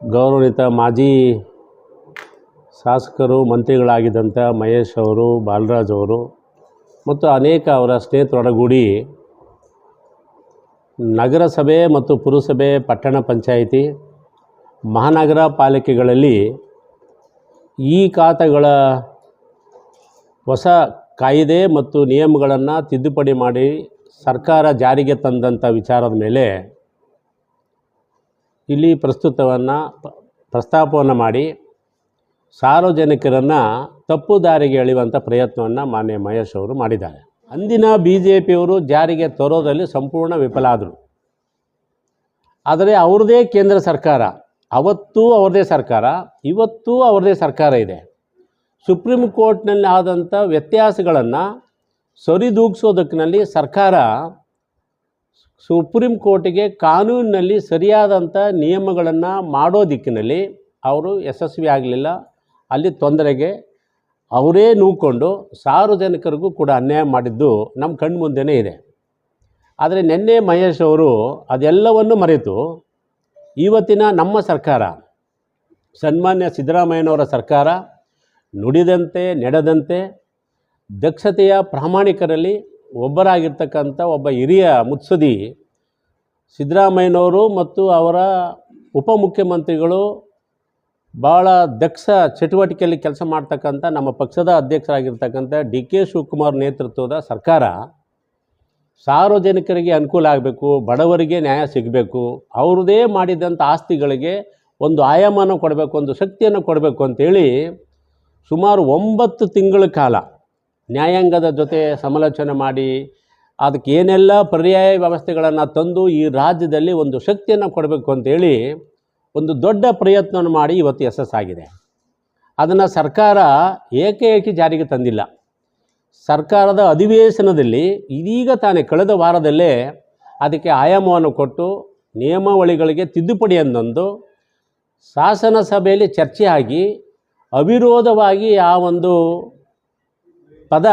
ಗೌರವಾನ್ವಿತ ಮಾಜಿ ಶಾಸಕರು, ಮಂತ್ರಿಗಳಾಗಿದ್ದಂಥ ಮಹೇಶ್ ಅವರು, ಬಾಲರಾಜ್ ಅವರು ಮತ್ತು ಅನೇಕ ಅವರ ಸ್ನೇಹಿತರೊಡಗೂಡಿ ನಗರಸಭೆ ಮತ್ತು ಪುರಸಭೆ ಪಟ್ಟಣ ಪಂಚಾಯಿತಿ, ಮಹಾನಗರ ಪಾಲಿಕೆಗಳಲ್ಲಿ ಈ ಖಾತೆಗಳ ಹೊಸ ಕಾಯಿದೆ ಮತ್ತು ನಿಯಮಗಳನ್ನು ತಿದ್ದುಪಡಿ ಮಾಡಿ ಸರ್ಕಾರ ಜಾರಿಗೆ ತಂದಂಥ ವಿಚಾರದ ಮೇಲೆ ಇಲ್ಲಿ ಪ್ರಸ್ತುತವನ್ನು ಪ್ರಸ್ತಾಪವನ್ನು ಮಾಡಿ ಸಾರ್ವಜನಿಕರನ್ನು ತಪ್ಪು ದಾರಿಗೆ ಎಳೆಯುವಂಥ ಪ್ರಯತ್ನವನ್ನು ಮಾನ್ಯ ಮಹೇಶ್ ಅವರು ಮಾಡಿದ್ದಾರೆ. ಅಂದಿನ ಬಿ ಜೆ ಪಿಯವರು ಜಾರಿಗೆ ತರೋದರಲ್ಲಿ ಸಂಪೂರ್ಣ ವಿಫಲ ಆದರು. ಆದರೆ ಅವ್ರದ್ದೇ ಕೇಂದ್ರ ಸರ್ಕಾರ, ಅವತ್ತೂ ಅವ್ರದ್ದೇ ಸರ್ಕಾರ, ಇವತ್ತೂ ಅವ್ರದ್ದೇ ಸರ್ಕಾರ ಇದೆ. ಸುಪ್ರೀಂ ಕೋರ್ಟ್ನಲ್ಲಿ ಆದಂಥ ವ್ಯತ್ಯಾಸಗಳನ್ನು ಸರಿದೂಗಿಸೋದಕ್ಕಿನಲ್ಲಿ ಸರ್ಕಾರ ಸುಪ್ರೀಂ ಕೋರ್ಟಿಗೆ ಕಾನೂನಿನಲ್ಲಿ ಸರಿಯಾದಂಥ ನಿಯಮಗಳನ್ನು ಮಾಡೋ ದಿಕ್ಕಿನಲ್ಲಿ ಅವರು ಯಶಸ್ವಿ ಆಗಲಿಲ್ಲ. ಅಲ್ಲಿ ತೊಂದರೆಗೆ ಅವರೇ ನೂಕೊಂಡು ಸಾರ್ವಜನಿಕರಿಗೂ ಕೂಡ ಅನ್ಯಾಯ ಮಾಡಿದ್ದು ನಮ್ಮ ಕಣ್ಣು ಮುಂದೆನೇ ಇದೆ. ಆದರೆ ನಿನ್ನೆ ಮಹೇಶ್ ಅವರು ಅದೆಲ್ಲವನ್ನು ಮರೆತು ಇವತ್ತಿನ ನಮ್ಮ ಸರ್ಕಾರ, ಸನ್ಮಾನ್ಯ ಸಿದ್ದರಾಮಯ್ಯನವರ ಸರ್ಕಾರ ನುಡಿದಂತೆ, ನಡೆದಂತೆ ದಕ್ಷತೆಯ ಪ್ರಾಮಾಣಿಕರಲ್ಲಿ ಒಬ್ಬರಾಗಿರ್ತಕ್ಕಂಥ ಒಬ್ಬ ಹಿರಿಯ ಮುತ್ಸದಿ ಸಿದ್ದರಾಮಯ್ಯನವರು ಮತ್ತು ಅವರ ಉಪಮುಖ್ಯಮಂತ್ರಿಗಳು ಭಾಳ ದಕ್ಷ ಚಟುವಟಿಕೆಯಲ್ಲಿ ಕೆಲಸ ಮಾಡ್ತಕ್ಕಂಥ ನಮ್ಮ ಪಕ್ಷದ ಅಧ್ಯಕ್ಷರಾಗಿರ್ತಕ್ಕಂಥ ಡಿ ಕೆ ಶಿವಕುಮಾರ್ ನೇತೃತ್ವದ ಸರ್ಕಾರ ಸಾರ್ವಜನಿಕರಿಗೆ ಅನುಕೂಲ ಆಗಬೇಕು, ಬಡವರಿಗೆ ನ್ಯಾಯ ಸಿಗಬೇಕು, ಅವ್ರದ್ದೇ ಮಾಡಿದಂಥ ಆಸ್ತಿಗಳಿಗೆ ಒಂದು ಆಯಾಮನ ಕೊಡಬೇಕು, ಒಂದು ಶಕ್ತಿಯನ್ನು ಕೊಡಬೇಕು ಅಂತೇಳಿ ಸುಮಾರು ಒಂಬತ್ತು ತಿಂಗಳ ಕಾಲ ನ್ಯಾಯಾಂಗದ ಜೊತೆ ಸಮಾಲೋಚನೆ ಮಾಡಿ ಅದಕ್ಕೆ ಏನೆಲ್ಲ ಪರ್ಯಾಯ ವ್ಯವಸ್ಥೆಗಳನ್ನು ತಂದು ಈ ರಾಜ್ಯದಲ್ಲಿ ಒಂದು ಶಕ್ತಿಯನ್ನು ಕೊಡಬೇಕು ಅಂತೇಳಿ ಒಂದು ದೊಡ್ಡ ಪ್ರಯತ್ನವನ್ನು ಮಾಡಿ ಇವತ್ತು ಯಶಸ್ಸಾಗಿದೆ ಅದನ್ನು ಸರ್ಕಾರ ಏಕೆ ಜಾರಿಗೆ ತಂದಿಲ್ಲ. ಸರ್ಕಾರದ ಅಧಿವೇಶನದಲ್ಲಿ ಇದೀಗ ತಾನೇ ಕಳೆದ ವಾರದಲ್ಲೇ ಅದಕ್ಕೆ ಆಯಾಮವನ್ನು ಕೊಟ್ಟು ನಿಯಮಾವಳಿಗಳಿಗೆ ತಿದ್ದುಪಡಿಯನ್ನೊಂದು ಶಾಸನ ಸಭೆಯಲ್ಲಿ ಚರ್ಚೆಯಾಗಿ ಅವಿರೋಧವಾಗಿ ಆ ಒಂದು ಪದ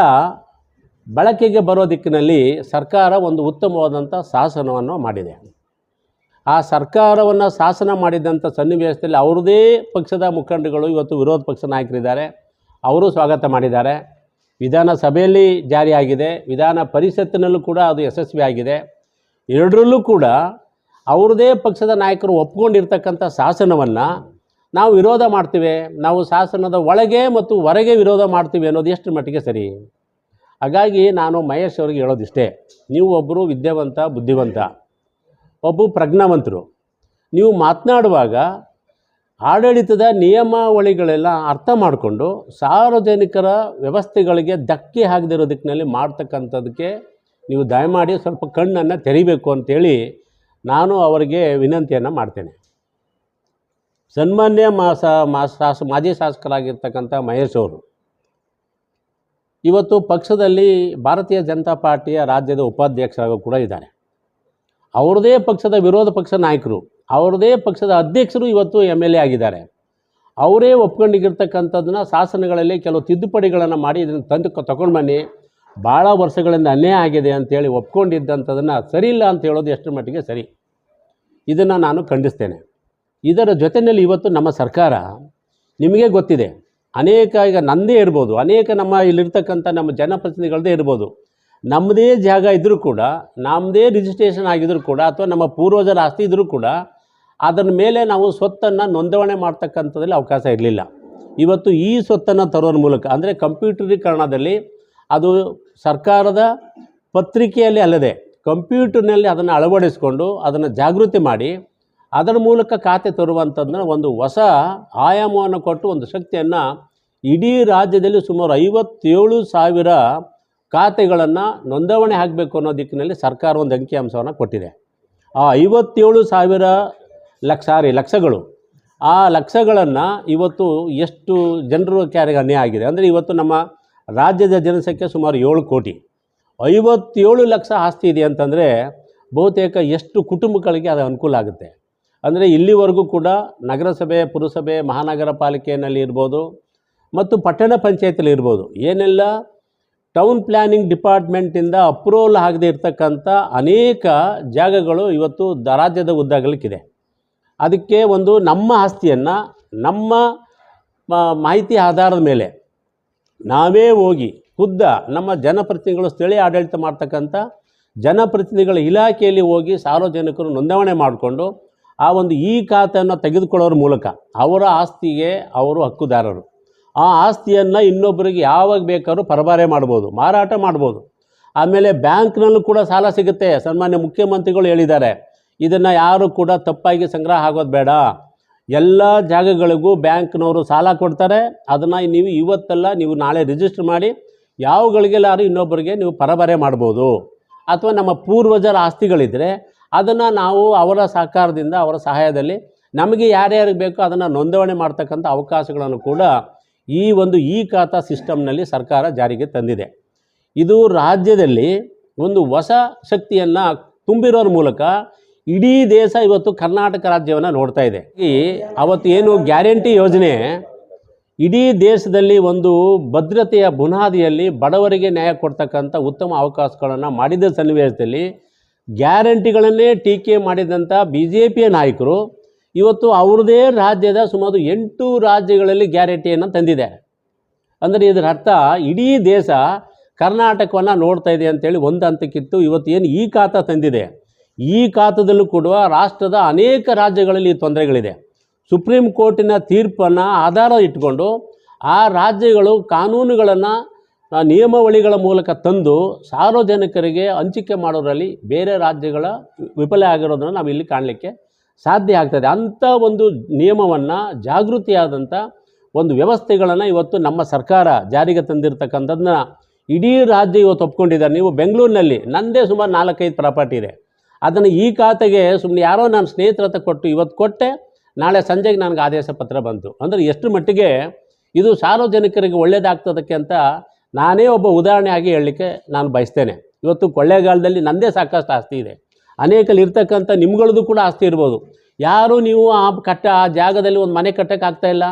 ಬಳಕೆಗೆ ಬರೋ ದಿಕ್ಕಿನಲ್ಲಿ ಸರ್ಕಾರ ಒಂದು ಉತ್ತಮವಾದಂಥ ಶಾಸನವನ್ನು ಮಾಡಿದೆ. ಆ ಸರ್ಕಾರವನ್ನು ಶಾಸನ ಮಾಡಿದಂಥ ಸನ್ನಿವೇಶದಲ್ಲಿ ಅವ್ರದ್ದೇ ಪಕ್ಷದ ಮುಖಂಡಗಳು ಇವತ್ತು ವಿರೋಧ ಪಕ್ಷ ನಾಯಕರಿದ್ದಾರೆ. ಅವರು ಸ್ವಾಗತ ಮಾಡಿದ್ದಾರೆ. ವಿಧಾನಸಭೆಯಲ್ಲಿ ಜಾರಿಯಾಗಿದೆ. ವಿಧಾನ ಪರಿಷತ್ತಿನಲ್ಲೂ ಕೂಡ ಅದು ಯಶಸ್ವಿಯಾಗಿದೆ ಎರಡರಲ್ಲೂ ಕೂಡ ಅವ್ರದ್ದೇ ಪಕ್ಷದ ನಾಯಕರು ಒಪ್ಕೊಂಡಿರ್ತಕ್ಕಂಥ ಶಾಸನವನ್ನು ನಾವು ವಿರೋಧ ಮಾಡ್ತೀವಿ, ನಾವು ಶಾಸನದ ಒಳಗೆ ಮತ್ತು ಹೊರಗೆ ವಿರೋಧ ಮಾಡ್ತೀವಿ ಅನ್ನೋದು ಎಷ್ಟು ಮಟ್ಟಿಗೆ ಸರಿ? ಹಾಗಾಗಿ ನಾನು ಮಹೇಶ್ ಅವ್ರಿಗೆ ಹೇಳೋದಿಷ್ಟೇ ನೀವು ಒಬ್ಬರು ವಿದ್ಯಾವಂತ, ಬುದ್ಧಿವಂತ, ಒಬ್ಬ ಪ್ರಜ್ಞಾವಂತರು, ನೀವು ಮಾತನಾಡುವಾಗ ಆಡಳಿತದ ನಿಯಮಾವಳಿಗಳೆಲ್ಲ ಅರ್ಥ ಮಾಡಿಕೊಂಡು ಸಾರ್ವಜನಿಕರ ವ್ಯವಸ್ಥೆಗಳಿಗೆ ಧಕ್ಕೆ ಆಗದಿರೋ ದಿಕ್ಕಿನಲ್ಲಿ ಮಾಡ್ತಕ್ಕಂಥದ್ದಕ್ಕೆ ನೀವು ದಯಮಾಡಿ ಸ್ವಲ್ಪ ಕಣ್ಣನ್ನು ತೆರಿಬೇಕು ಅಂತೇಳಿ ನಾನು ಅವರಿಗೆ ವಿನಂತಿಯನ್ನು ಮಾಡ್ತೇನೆ. ಸನ್ಮಾನ್ಯ ಮಾಸ ಶಾಸ, ಮಾಜಿ ಶಾಸಕರಾಗಿರ್ತಕ್ಕಂಥ ಮಹೇಶ್ ಅವರು. ಇವತ್ತು ಪಕ್ಷದಲ್ಲಿ ಭಾರತೀಯ ಜನತಾ ಪಾರ್ಟಿಯ ರಾಜ್ಯದ ಉಪಾಧ್ಯಕ್ಷರಾಗೂ ಕೂಡ ಇದ್ದಾರೆ. ಅವ್ರದೇ ಪಕ್ಷದ ವಿರೋಧ ಪಕ್ಷ ನಾಯಕರು ಅವ್ರದ್ದೇ ಪಕ್ಷದ ಅಧ್ಯಕ್ಷರು ಇವತ್ತು ಎಂ ಎಲ್ ಎ ಆಗಿದ್ದಾರೆ. ಅವರೇ ಒಪ್ಕೊಂಡಿಗಿರ್ತಕ್ಕಂಥದ್ದನ್ನ ಶಾಸನಗಳಲ್ಲಿ ಕೆಲವು ತಿದ್ದುಪಡಿಗಳನ್ನು ಮಾಡಿ ಇದನ್ನು ತಂದು ತಗೊಂಡು ಬನ್ನಿ. ಭಾಳ ವರ್ಷಗಳಿಂದ ಅನ್ಯಾಯ ಆಗಿದೆ ಅಂತೇಳಿ ಒಪ್ಕೊಂಡಿದ್ದಂಥದ್ದನ್ನು ಸರಿ ಇಲ್ಲ ಅಂತ ಹೇಳೋದು ಎಷ್ಟು ಮಟ್ಟಿಗೆ ಸರಿ. ಇದನ್ನು ನಾನು ಖಂಡಿಸ್ತೇನೆ. ಇದರ ಜೊತೆಯಲ್ಲಿ ಇವತ್ತು ನಮ್ಮ ಸರ್ಕಾರ ನಿಮಗೆ ಗೊತ್ತಿದೆ. ಅನೇಕ ಈಗ ನಂದೇ ಇರ್ಬೋದು, ಅನೇಕ ನಮ್ಮ ಇಲ್ಲಿರ್ತಕ್ಕಂಥ ನಮ್ಮ ಜನಪ್ರತಿನಿಧಿಗಳದೇ ಇರ್ಬೋದು. ನಮ್ಮದೇ ಜಾಗ ಇದ್ದರೂ ಕೂಡ ನಮ್ಮದೇ ರಿಜಿಸ್ಟ್ರೇಷನ್ ಆಗಿದ್ದರೂ ಕೂಡ ಅಥವಾ ನಮ್ಮ ಪೂರ್ವಜರ ಆಸ್ತಿ ಇದ್ದರೂ ಕೂಡ ಅದರ ಮೇಲೆ ನಾವು ಸ್ವತ್ತನ್ನು ನೋಂದಣಿ ಮಾಡ್ತಕ್ಕಂಥದ್ರಲ್ಲಿ ಅವಕಾಶ ಇರಲಿಲ್ಲ. ಇವತ್ತು ಈ ಸ್ವತ್ತನ್ನು ತರೋದ್ರ ಮೂಲಕ, ಅಂದರೆ ಕಂಪ್ಯೂಟರೀಕರಣದಲ್ಲಿ ಅದು ಸರ್ಕಾರದ ಪತ್ರಿಕೆಯಲ್ಲಿ ಅಲ್ಲದೆ ಕಂಪ್ಯೂಟರ್ನಲ್ಲಿ ಅದನ್ನು ಅಳವಡಿಸಿಕೊಂಡು ಅದನ್ನು ಜಾಗೃತಿ ಮಾಡಿ ಅದರ ಮೂಲಕ ಖಾತೆ ತರುವಂಥದ್ದನ್ನ ಒಂದು ಹೊಸ ಆಯಾಮವನ್ನು ಕೊಟ್ಟು ಒಂದು ಶಕ್ತಿಯನ್ನು ಇಡೀ ರಾಜ್ಯದಲ್ಲಿ ಸುಮಾರು ಐವತ್ತೇಳು ಸಾವಿರ ಖಾತೆಗಳನ್ನು ನೋಂದಾವಣೆ ಆಗಬೇಕು ಅನ್ನೋ ದಿಕ್ಕಿನಲ್ಲಿ ಸರ್ಕಾರ ಒಂದು ಅಂಕಿಅಂಶವನ್ನು ಕೊಟ್ಟಿದೆ. ಆ ಐವತ್ತೇಳು ಸಾವಿರ ಲಕ್ಷ, ಸಾರಿ, ಲಕ್ಷಗಳು, ಆ ಲಕ್ಷಗಳನ್ನು ಇವತ್ತು ಎಷ್ಟು ಜನರು ಕ್ಯಾರಿಗೆ ಅನ್ಯಾಯ ಆಗಿದೆ? ಅಂದರೆ ಇವತ್ತು ನಮ್ಮ ರಾಜ್ಯದ ಜನಸಂಖ್ಯೆ ಸುಮಾರು ಏಳು ಕೋಟಿ. ಐವತ್ತೇಳು ಲಕ್ಷ ಆಸ್ತಿ ಇದೆ ಅಂತಂದರೆ ಬಹುತೇಕ ಎಷ್ಟು ಕುಟುಂಬಗಳಿಗೆ ಅದು ಅನುಕೂಲ ಆಗುತ್ತೆ? ಅಂದರೆ ಇಲ್ಲಿವರೆಗೂ ಕೂಡ ನಗರಸಭೆ, ಪುರಸಭೆ, ಮಹಾನಗರ ಪಾಲಿಕೆಯಲ್ಲಿ ಇರ್ಬೋದು ಮತ್ತು ಪಟ್ಟಣ ಪಂಚಾಯತಿಲಿ ಇರ್ಬೋದು. ಏನೆಲ್ಲ ಟೌನ್ ಪ್ಲ್ಯಾನಿಂಗ್ ಡಿಪಾರ್ಟ್ಮೆಂಟಿಂದ ಅಪ್ರೂವಲ್ ಆಗದೆ ಇರತಕ್ಕಂಥ ಅನೇಕ ಜಾಗಗಳು ಇವತ್ತು ದ ರಾಜ್ಯದ ಉದ್ದಾಗಲಿಕ್ಕಿದೆ. ಅದಕ್ಕೆ ಒಂದು ನಮ್ಮ ಆಸ್ತಿಯನ್ನು, ನಮ್ಮ ಮಾಹಿತಿ ಆಧಾರದ ಮೇಲೆ ನಾವೇ ಹೋಗಿ ಖುದ್ದ ನಮ್ಮ ಜನಪ್ರತಿನಿಧಿಗಳು, ಸ್ಥಳೀಯ ಆಡಳಿತ ಮಾಡ್ತಕ್ಕಂಥ ಜನಪ್ರತಿನಿಧಿಗಳ ಇಲಾಖೆಯಲ್ಲಿ ಹೋಗಿ ಸಾರ್ವಜನಿಕರು ನೋಂದಣಿ ಮಾಡಿಕೊಂಡು ಆ ಒಂದು ಈ ಖಾತೆಯನ್ನು ತೆಗೆದುಕೊಳ್ಳೋರ ಮೂಲಕ ಅವರ ಆಸ್ತಿಗೆ ಅವರು ಹಕ್ಕುದಾರರು. ಆ ಆಸ್ತಿಯನ್ನು ಇನ್ನೊಬ್ಬರಿಗೆ ಯಾವಾಗ ಬೇಕಾದ್ರೂ ಪರಭಾರೆ ಮಾಡ್ಬೋದು, ಮಾರಾಟ ಮಾಡ್ಬೋದು. ಆಮೇಲೆ ಬ್ಯಾಂಕ್ನಲ್ಲೂ ಕೂಡ ಸಾಲ ಸಿಗುತ್ತೆ. ಸನ್ಮಾನ್ಯ ಮುಖ್ಯಮಂತ್ರಿಗಳು ಹೇಳಿದ್ದಾರೆ, ಇದನ್ನು ಯಾರು ಕೂಡ ತಪ್ಪಾಗಿ ಸಂಗ್ರಹ ಆಗೋದು ಬೇಡ. ಎಲ್ಲ ಜಾಗಗಳಿಗೂ ಬ್ಯಾಂಕ್ನವರು ಸಾಲ ಕೊಡ್ತಾರೆ. ಅದನ್ನು ನೀವು ಇವತ್ತೆಲ್ಲ ನೀವು ನಾಳೆ ರಿಜಿಸ್ಟರ್ ಮಾಡಿ ಯಾವಗಳಿಗೆಲ್ಲಾದ್ರೂ ಇನ್ನೊಬ್ಬರಿಗೆ ನೀವು ಪರಭಾರೆ ಮಾಡ್ಬೋದು. ಅಥವಾ ನಮ್ಮ ಪೂರ್ವಜರ ಆಸ್ತಿಗಳಿದ್ದರೆ ಅದನ್ನು ನಾವು ಅವರ ಸಹಕಾರದಿಂದ, ಅವರ ಸಹಾಯದಲ್ಲಿ ನಮಗೆ ಯಾರ್ಯಾರಿಗೆ ಬೇಕೋ ಅದನ್ನು ನೋಂದಣಿ ಮಾಡ್ತಕ್ಕಂಥ ಅವಕಾಶಗಳನ್ನು ಕೂಡ ಈ ಒಂದು ಇ ಖಾತಾ ಸಿಸ್ಟಮ್ನಲ್ಲಿ ಸರ್ಕಾರ ಜಾರಿಗೆ ತಂದಿದೆ. ಇದು ರಾಜ್ಯದಲ್ಲಿ ಒಂದು ಹೊಸ ಶಕ್ತಿಯನ್ನು ತುಂಬಿರೋರ ಮೂಲಕ ಇಡೀ ದೇಶ ಇವತ್ತು ಕರ್ನಾಟಕ ರಾಜ್ಯವನ್ನು ನೋಡ್ತಾ ಇದೆ. ಈ ಏನು ಗ್ಯಾರಂಟಿ ಯೋಜನೆ, ಇಡೀ ದೇಶದಲ್ಲಿ ಒಂದು ಭದ್ರತೆಯ ಬುನಾದಿಯಲ್ಲಿ ಬಡವರಿಗೆ ನ್ಯಾಯ ಕೊಡ್ತಕ್ಕಂಥ ಉತ್ತಮ ಅವಕಾಶಗಳನ್ನು ಮಾಡಿದ ಸನ್ನಿವೇಶದಲ್ಲಿ ಗ್ಯಾರಂಟಿಗಳನ್ನೇ ಟೀಕೆ ಮಾಡಿದಂಥ ಬಿ ಜೆ ಪಿಯ ನಾಯಕರು ಇವತ್ತು ಅವ್ರದೇ ರಾಜ್ಯದ ಸುಮಾರು ಎಂಟು ರಾಜ್ಯಗಳಲ್ಲಿ ಗ್ಯಾರಂಟಿಯನ್ನು ತಂದಿದೆ ಅಂದರೆ ಇದರ ಅರ್ಥ ಇಡೀ ದೇಶ ಕರ್ನಾಟಕವನ್ನು ನೋಡ್ತಾ ಇದೆ ಅಂತೇಳಿ ಒಂದು ಹಂತಕ್ಕಿತ್ತು, ಇವತ್ತು ಏನು ಈ ಖಾತ ತಂದಿದೆ. ಈ ಖಾತದಲ್ಲೂ ಕೂಡ ರಾಷ್ಟ್ರದ ಅನೇಕ ರಾಜ್ಯಗಳಲ್ಲಿ ತೊಂದರೆಗಳಿದೆ. ಸುಪ್ರೀಂ ಕೋರ್ಟಿನ ತೀರ್ಪನ್ನು ಆಧಾರ ಇಟ್ಕೊಂಡು ಆ ರಾಜ್ಯಗಳು ಕಾನೂನುಗಳನ್ನು ಆ, ನಿಯಮಾವಳಿಗಳ ಮೂಲಕ ತಂದು ಸಾರ್ವಜನಿಕರಿಗೆ ಹಂಚಿಕೆ ಮಾಡೋದ್ರಲ್ಲಿ ಬೇರೆ ರಾಜ್ಯಗಳ ವಿಫಲ ಆಗಿರೋದನ್ನು ನಾವು ಇಲ್ಲಿ ಕಾಣಲಿಕ್ಕೆ ಸಾಧ್ಯ ಆಗ್ತದೆ. ಅಂಥ ಒಂದು ನಿಯಮವನ್ನು ಜಾಗೃತಿಯಾದಂಥ ಒಂದು ವ್ಯವಸ್ಥೆಗಳನ್ನು ಇವತ್ತು ನಮ್ಮ ಸರ್ಕಾರ ಜಾರಿಗೆ ತಂದಿರತಕ್ಕಂಥದ್ದನ್ನ ಇಡೀ ರಾಜ್ಯ ಇವತ್ತು ಒಪ್ಕೊಂಡಿದ್ದಾರೆ. ನೀವು ಬೆಂಗಳೂರಿನಲ್ಲಿ ನನ್ನದೇ ಸುಮಾರು ನಾಲ್ಕೈದು ಪ್ರಾಪರ್ಟಿ ಇದೆ. ಅದನ್ನು ಈ ಖಾತೆಗೆ ಸುಮ್ಮನೆ ಯಾರೋ ನನ್ನ ಸ್ನೇಹಿತರ ಹತ್ರ ಕೊಟ್ಟು ಇವತ್ತು ಕೊಟ್ಟೆ ನಾಳೆ ಸಂಜೆಗೆ ನನಗೆ ಆದೇಶ ಪತ್ರ ಬಂತು. ಅಂದರೆ ಎಷ್ಟು ಮಟ್ಟಿಗೆ ಇದು ಸಾರ್ವಜನಿಕರಿಗೆ ಒಳ್ಳೆಯದಾಗ್ತದಕ್ಕೆ ಅಂತ ನಾನೇ ಒಬ್ಬ ಉದಾಹರಣೆ ಆಗಿ ಹೇಳಲಿಕ್ಕೆ ನಾನು ಬಯಸ್ತೇನೆ. ಇವತ್ತು ಕೊಳ್ಳೇಗಾಲದಲ್ಲಿ ನನ್ನದೇ ಸಾಕಷ್ಟು ಆಸ್ತಿ ಇದೆ. ಅನೇಕಲ್ಲಿ ಇರ್ತಕ್ಕಂಥ ನಿಮ್ಗಳದ್ದು ಕೂಡ ಆಸ್ತಿ ಇರ್ಬೋದು. ಯಾರು ನೀವು ಆ ಕಟ್ಟ, ಆ ಜಾಗದಲ್ಲಿ ಒಂದು ಮನೆ ಕಟ್ಟಕ್ಕೆ ಇಲ್ಲ,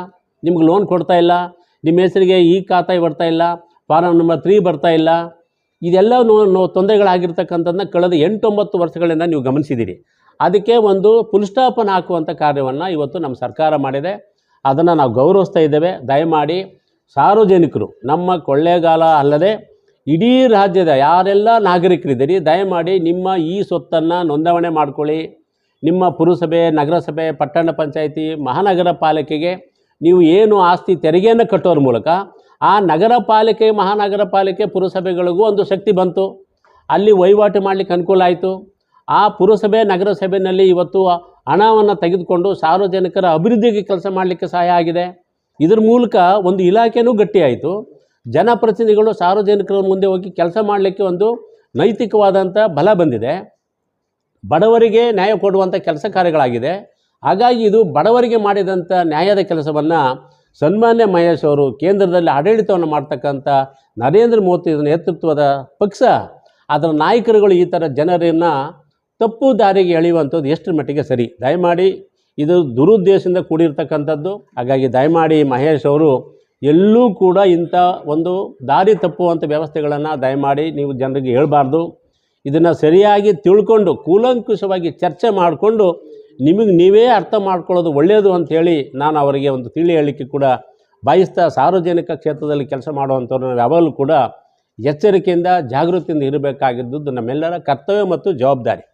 ನಿಮ್ಗೆ ಲೋನ್ ಕೊಡ್ತಾ ಇಲ್ಲ, ನಿಮ್ಮ ಹೆಸರಿಗೆ ಈ ಖಾತೆ ಬರ್ತಾ ಇಲ್ಲ ಫಾರಂ ನಂಬರ್ ತ್ರೀ ಬರ್ತಾ ಇಲ್ಲ, ಇದೆಲ್ಲ ನೋ ನೋ ತೊಂದರೆಗಳಾಗಿರ್ತಕ್ಕಂಥದ್ದನ್ನ ಕಳೆದ ಎಂಟೊಂಬತ್ತು ವರ್ಷಗಳಿಂದ ನೀವು ಗಮನಿಸಿದ್ದೀರಿ. ಅದಕ್ಕೆ ಒಂದು ಫುಲ್ ಸ್ಟಾಪನ್ನು ಹಾಕುವಂಥ ಕಾರ್ಯವನ್ನು ಇವತ್ತು ನಮ್ಮ ಸರ್ಕಾರ ಮಾಡಿದೆ. ಅದನ್ನು ನಾವು ಗೌರವಿಸ್ತಾ ಇದ್ದೇವೆ. ದಯಮಾಡಿ ಸಾರ್ವಜನಿಕರು, ನಮ್ಮ ಕೊಳ್ಳೇಗಾಲ ಅಲ್ಲದೆ ಇಡೀ ರಾಜ್ಯದ ಯಾರೆಲ್ಲ ನಾಗರಿಕರಿದ್ದೀರಿ, ದಯಮಾಡಿ ನಿಮ್ಮ ಈ ಸೊತ್ತನ್ನು ನೋಂದಣಿ ಮಾಡ್ಕೊಳ್ಳಿ. ನಿಮ್ಮ ಪುರಸಭೆ, ನಗರಸಭೆ, ಪಟ್ಟಣ ಪಂಚಾಯಿತಿ, ಮಹಾನಗರ ಪಾಲಿಕೆಗೆ ನೀವು ಏನು ಆಸ್ತಿ ತೆರಿಗೆಯನ್ನು ಕಟ್ಟೋರ ಮೂಲಕ ಆ ನಗರ ಪಾಲಿಕೆ, ಮಹಾನಗರ ಪಾಲಿಕೆ ಪುರಸಭೆಗಳಿಗೂ ಒಂದು ಶಕ್ತಿ ಬಂತು. ಅಲ್ಲಿ ವಹಿವಾಟು ಮಾಡಲಿಕ್ಕೆ ಅನುಕೂಲ ಆಯಿತು. ಆ ಪುರಸಭೆ, ನಗರಸಭೆಯಲ್ಲಿ ಇವತ್ತು ಹಣವನ್ನು ತೆಗೆದುಕೊಂಡು ಸಾರ್ವಜನಿಕರ ಅಭಿವೃದ್ಧಿಗೆ ಕೆಲಸ ಮಾಡಲಿಕ್ಕೆ ಸಹಾಯ ಆಗಿದೆ. ಇದ್ರ ಮೂಲಕ ಒಂದು ಇಲಾಖೆನೂ ಗಟ್ಟಿಯಾಯಿತು ಜನಪ್ರತಿನಿಧಿಗಳು ಸಾರ್ವಜನಿಕರ ಮುಂದೆ ಹೋಗಿ ಕೆಲಸ ಮಾಡಲಿಕ್ಕೆ ಒಂದು ನೈತಿಕವಾದಂಥ ಬಲ ಬಂದಿದೆ. ಬಡವರಿಗೆ ನ್ಯಾಯ ಕೊಡುವಂಥ ಕೆಲಸ ಕಾರ್ಯಗಳಾಗಿದೆ. ಹಾಗಾಗಿ ಇದು ಬಡವರಿಗೆ ಮಾಡಿದಂಥ ನ್ಯಾಯದ ಕೆಲಸವನ್ನು ಸನ್ಮಾನ್ಯ ಮಹೇಶ್ ಅವರು ಕೇಂದ್ರದಲ್ಲಿ ಆಡಳಿತವನ್ನು ಮಾಡ್ತಕ್ಕಂಥ ನರೇಂದ್ರ ಮೋದಿ ನೇತೃತ್ವದ ಪಕ್ಷ, ಅದರ ನಾಯಕರುಗಳು ಈ ಥರ ಜನರನ್ನು ತಪ್ಪು ದಾರಿಗೆ ಎಳೆಯುವಂಥದ್ದು ಎಷ್ಟರ ಮಟ್ಟಿಗೆ ಸರಿ. ದಯಮಾಡಿ ಇದು ದುರುದ್ದೇಶದಿಂದ ಕೂಡಿರ್ತಕ್ಕಂಥದ್ದು. ಹಾಗಾಗಿ ದಯಮಾಡಿ ಮಹೇಶ್ ಅವರು ಎಲ್ಲೂ ಕೂಡ ಇಂಥ ಒಂದು ದಾರಿ ತಪ್ಪುವಂಥ ವ್ಯವಸ್ಥೆಗಳನ್ನು ದಯಮಾಡಿ ನೀವು ಜನರಿಗೆ ಹೇಳಬಾರ್ದು. ಇದನ್ನು ಸರಿಯಾಗಿ ತಿಳ್ಕೊಂಡು, ಕೂಲಂಕುಷವಾಗಿ ಚರ್ಚೆ ಮಾಡಿಕೊಂಡು ನಿಮಗೆ ನೀವೇ ಅರ್ಥ ಮಾಡ್ಕೊಳ್ಳೋದು ಒಳ್ಳೆಯದು ಅಂಥೇಳಿ ನಾನು ಅವರಿಗೆ ಒಂದು ತಿಳಿ ಹೇಳಲಿಕ್ಕೆ ಕೂಡ ಬಯಸ್ತಾ ಸಾರ್ವಜನಿಕ ಕ್ಷೇತ್ರದಲ್ಲಿ ಕೆಲಸ ಮಾಡುವಂಥವ್ರು ನಾವು ಯಾವಾಗಲೂ ಕೂಡ ಎಚ್ಚರಿಕೆಯಿಂದ, ಜಾಗೃತಿಯಿಂದ ಇರಬೇಕಾಗಿದ್ದು ನಮ್ಮೆಲ್ಲರ ಕರ್ತವ್ಯ ಮತ್ತು ಜವಾಬ್ದಾರಿ.